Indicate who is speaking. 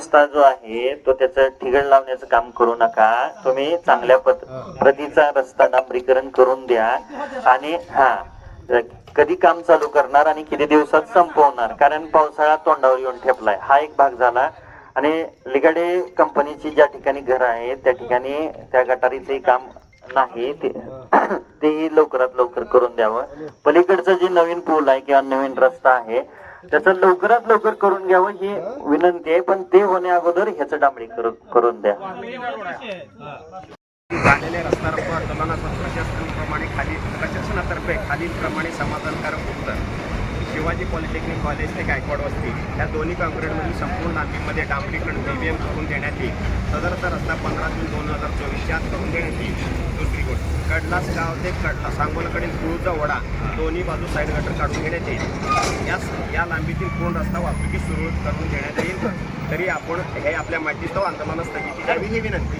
Speaker 1: रस्ता जो आहे तो त्याचं ठिगळ लावण्याचं काम करू नका. तुम्ही चांगल्या प्रतीचा रस्ता डांबरीकरण करून द्या. आणि हा कधी काम चालू करणार आणि किती दिवसात संपवणार? कारण पावसाळा तोंडावर येऊन ठेपलाय. हा एक भाग झाला. आणि लिगाडे कंपनीची ज्या ठिकाणी घर आहे त्या ठिकाणी त्या गटारीचे काम नाही. ते तेही लवकरात लवकर करून द्यावं. पलीकडचं जे नवीन पूल आहे किंवा नवीन रस्ता आहे त्याचं लवकरात लवकर करून घ्यावं ही विनंती आहे पण ते होण्या अगोदर ह्याचं डांबरी करू- करून द्या.
Speaker 2: झालेल्या रस्ता रोको आंदोलनाचा प्रशासनाप्रमाणे खाली प्रशासनातर्फे खालील प्रमाणे समाधानकारक उत्तर. शिवाजी पॉलिटेक्निक कॉलेज ते गायकवाड वस्ती या दोन्ही कॉन्क्रीटमधील संपूर्ण लांबीमध्ये डांबरीकरण बीबीएम करून देण्यात येईल. सदरचा रस्ता पंधरा जून दोन हजार चोवीसच्या आत करून देण्यात येईल. दुसरी गोष्ट कडलास गाव ते कडला सांगोलकडील गुळचा वडा दोन्ही बाजू साईड गटर काढून घेण्यात येईल. या या लांबीतील पूर्ण रस्ता वाहतुकी सुरू करून देण्यात येईल. तरी आपण हे आपल्या माहितीस्तव आंदोलनास स्थगिती द्यावी ही विनंती.